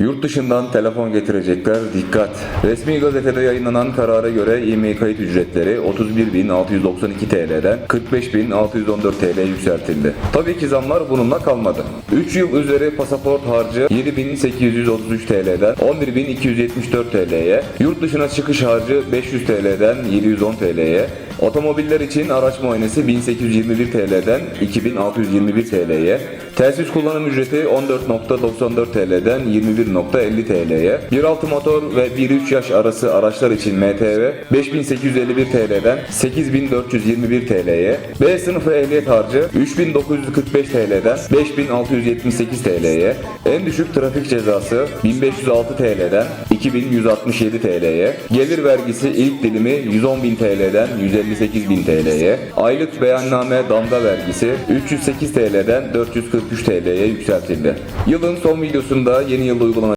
Yurt dışından telefon getirecekler dikkat. Resmi gazetede yayınlanan karara göre IMEI kayıt ücretleri 31.692 TL'den 45.614 TL yükseltildi. Tabii ki zamlar bununla kalmadı. 3 yıl üzeri pasaport harcı 7.833 TL'den 11.274 TL'ye, yurt dışına çıkış harcı 500 TL'den 710 TL'ye, Otomobiller için araç muayenesi 1821 TL'den 2621 TL'ye, telsiz kullanım ücreti 14.94 TL'den 21.50 TL'ye, 1.6 motor ve 1-3 yaş arası araçlar için MTV 5851 TL'den 8421 TL'ye, B sınıfı ehliyet harcı 3945 TL'den 5678 TL'ye, en düşük trafik cezası 1506 TL'den 2167 TL'ye, gelir vergisi ilk dilimi 110.000 TL'den 158.000 TL'ye, aylık beyanname damga vergisi 308 TL'den 443 TL'ye yükseltildi. Yılın son videosunda yeni yılda uygulanan